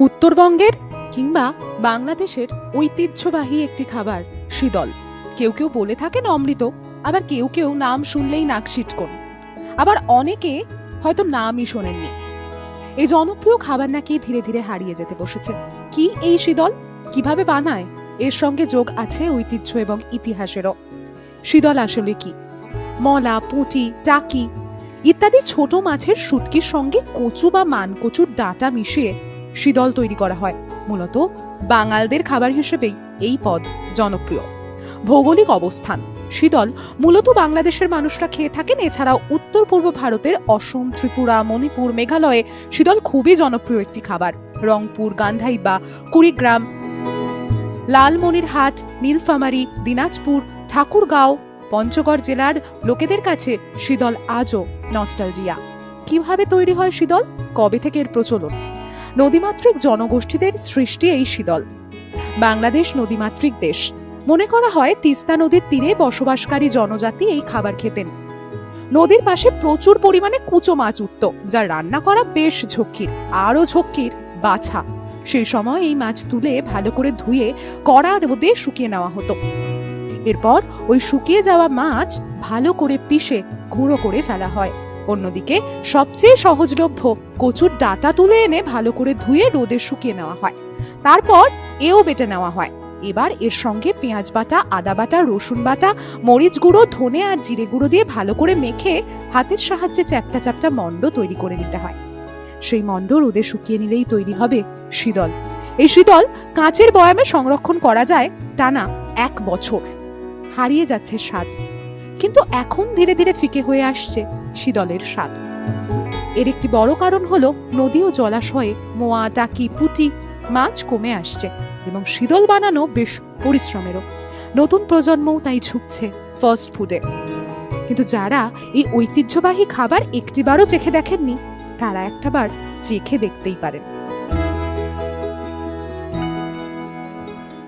উত্তরবঙ্গের কিংবা বাংলাদেশের ঐতিহ্যবাহী একটি খাবার, শীতল। কেউ কেউ বলে থাকেন অমৃত, আবার কেউ কেউ নাম শুনলেই নাক সিটকন। আবার অনেকে হয়তো নামই শোনেননি। এই জনপ্রিয় খাবার নাকি ধীরে ধীরে হারিয়ে যেতে বসেছে। কি এই শীতল? কীভাবে বানায়? এর সঙ্গে যোগ আছে ঐতিহ্য এবং ইতিহাসেরও। শীতল আসলে কি? মলা, পুঁটি, টাকি ইত্যাদি ছোট মাছের শুটকির সঙ্গে কচু বা মানকচুর ডাঁটা মিশিয়ে শীতল তৈরি করা হয়। মূলত বাঙালদের খাবার হিসেবেই এই পদ জনপ্রিয়। ভৌগোলিক অবস্থান, শীতল মূলত বাংলাদেশের মানুষরা খেয়ে থাকেন, এছাড়াও উত্তর পূর্ব ভারতের অসম, ত্রিপুরা, মণিপুর, মেঘালয়ে শীতল খুবই জনপ্রিয় একটি খাবার। রংপুর, গান্ধাই বা কুড়িগ্রাম, লালমনিরহাট, নীলফামারী, দিনাজপুর, ঠাকুরগাঁও, পঞ্চগড় জেলার লোকেদের কাছে শীতল আজও নস্টালজিয়া। কীভাবে তৈরি হয় শীতল? কবে থেকে এর প্রচলন? নদীমাতৃক জনগোষ্ঠীদের সৃষ্টি এই শীতল। বাংলাদেশ নদীমাতৃক দেশ। মনে করা হয়, তিস্তা নদীর তীরে বসবাসকারী জনজাতি এই খাবার খেতেন। নদীর পাশে প্রচুর পরিমাণে কুচো মাছ উঠত, যা রান্না করা বেশ ঝক্কির, আরও ঝক্কির বাছা। সেই সময় এই মাছ তুলে ভালো করে ধুয়ে কড়া রোদে শুকিয়ে নেওয়া হতো। এরপর ওই শুকিয়ে যাওয়া মাছ ভালো করে পিষে, গুঁড়ো করে ফেলা হয়। অন্যদিকে, সবচেয়ে সহজলভ্য কচুর ডাটা তুলে এনে ভালো করে ধুয়ে রোদে শুকিয়ে নেওয়া হয়। তারপর এও বেটে নেওয়া হয়। এবার এর সঙ্গে পেঁয়াজ বাটা, আদা বাটা, রসুন বাটা, মরিচ গুঁড়ো, ধনে আর জিরে গুঁড়ো দিয়ে ভালো করে মেখে হাতের সাহায্যে চ্যাপটা চ্যাপটা মণ্ড তৈরি করে নিতে হয়। সেই মণ্ড রোদে শুকিয়ে নিলেই তৈরি হবে শীতল। এই শীতল কাঁচের বয়ামে সংরক্ষণ করা যায় টানা এক বছর। হারিয়ে যাচ্ছে স্বাদ। কিন্তু এখন ধীরে ধীরে ফিকে হয়ে আসছে শীতলের স্বাদ। এর একটি বড় কারণ হলো নদী ও জলাশয়ে মোয়া, টাকি, পুটি, মাছ কমে আসছে এবং শীতল বানানো বেশ পরিশ্রমেরও। নতুন প্রজন্মও তাই ঝুঁকছে ফাস্ট ফুডে। কিন্তু যারা এই ঐতিহ্যবাহী খাবার একটিবারও চেখে দেখেননি, তারা একটাবার চেখে দেখতেই পারেন।